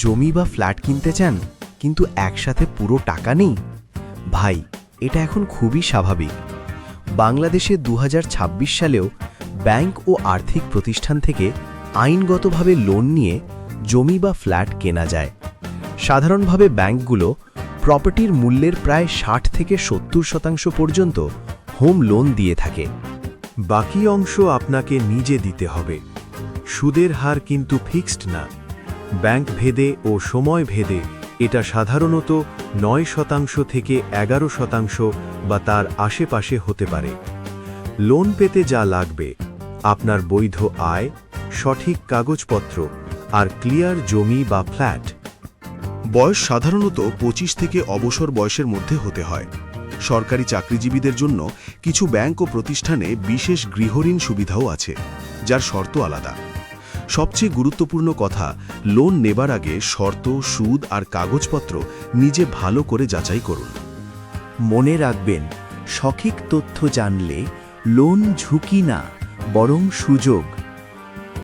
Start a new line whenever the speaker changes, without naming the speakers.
জমি বা ফ্ল্যাট কিনতে চান, কিন্তু একসাথে পুরো টাকা নেই? ভাই, এটা এখন খুবই স্বাভাবিক। বাংলাদেশে দু হাজার ছাব্বিশ সালেও ব্যাংক ও আর্থিক প্রতিষ্ঠান থেকে আইনগতভাবে লোন নিয়ে জমি বা ফ্ল্যাট কেনা যায়। সাধারণভাবে ব্যাংকগুলো প্রপার্টির মূল্যের প্রায় ষাট থেকে সত্তর শতাংশ পর্যন্ত হোম লোন দিয়ে থাকে।
বাকি অংশ আপনাকে নিজে দিতে হবে। সুদের হার কিন্তু ফিক্সড না। ব্যাংক ভেদে ও সময় ভেদে, এটা সাধারণত নয় শতাংশ থেকে এগারো শতাংশ বা তার আশেপাশে হতে পারে। লোন পেতে যা লাগবে, আপনার বৈধ আয়, সঠিক কাগজপত্র আর ক্লিয়ার জমি বা ফ্ল্যাট।
বয়স সাধারণত ২৫ থেকে অবসর বয়সের মধ্যে হতে হয়। সরকারি চাকরিজীবীদের জন্য কিছু ব্যাংক ও প্রতিষ্ঠানে বিশেষ গৃহঋণ সুবিধাও আছে, যার শর্ত আলাদা। সবচেয়ে গুরুত্বপূর্ণ কথা লোন নেবার আগে শর্ত, সুদ আর কাগজপত্র নিজে ভালো করে যাচাই করুন।
মনে রাখবেন, সঠিক তথ্য জানলে লোন ঝুঁকি না, বরং সুযোগ।